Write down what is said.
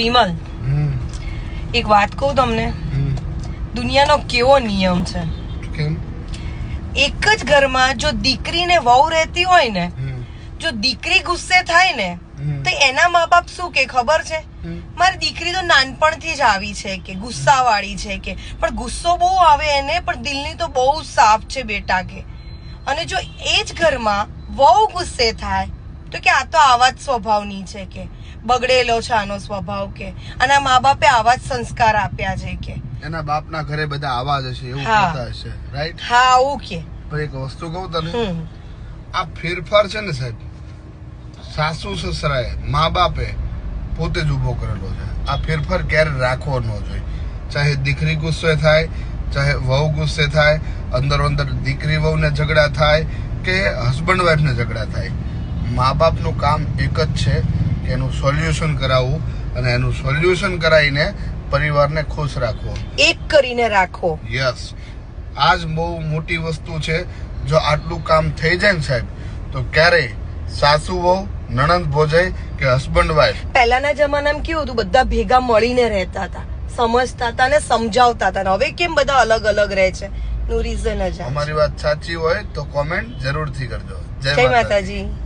વિમલ એક વાત કહું તમને? દુનિયાનો કેવો નિયમ છે? એક જ ઘરમાં જો દીકરીને વહુ રહેતી હોય ને જો દીકરી ગુસ્સે થાય ને તો એના મા બાપ શું કે ખબર છે? મારી દીકરી તો નાનપણથી જ આવી છે કે ગુસ્સાવાળી છે કે પણ ગુસ્સો બહુ આવે એને પણ દિલની તો બહુ સાફ છે બેટા કે. અને જો એ જ ઘરમાં વહુ ગુસ્સે થાય તો કે આ તો આવા જ સ્વભાવની છે કે બગડેલો છે આનો સ્વભાવ કે અને મા બાપે આવા જ સંસ્કાર આપ્યા છે કે. એના બાપના ઘરે બધા આવા જ હશે એવું કહેતા હશે રાઈટ હા આવું કે. પણ એક વસ્તુ કહું તને આ ફેરફાર છે ને સાહેબ સાસુ સસરાએ મા બાપે પોતે જ ઊભો કરેલો છે. આ ફેરફાર ક્યારે રાખવો ન જોઈએ. ચાહે દીકરી ગુસ્સે થાય ચાહે વહુ ગુસ્સે થાય અંદર અંદર દીકરી વહુને ઝઘડા થાય કે હસબન્ડ વાઈફને ઝઘડા થાય. મા બાપનું કામ એક જ છે કે એનું સોલ્યુશન કરાવવું અને એનું સોલ્યુશન કરાવીને પરિવારને ખુશ રાખવો. એક કરીને રાખો. યસ. આ જ બહુ મોટી વસ્તુ છે. જો આટલું કામ થઈ જાય ને સાહેબ તો ક્યારેય સાસુ વહુ નણંદ ભોજાઈ કે હસબન્ડ વાઈફ પહેલાના જમાનામાં કેવું હતું બધા ભેગા મળીને રહેતા હતા સમજતા હતા ને સમજાવતા હતા હવે કેમ બધા અલગ અલગ રહે છે? નું રીઝન જ અમારી વાત સાચી હોય તો કોમેન્ટ જરૂરથી કરજો. જય માતાજી.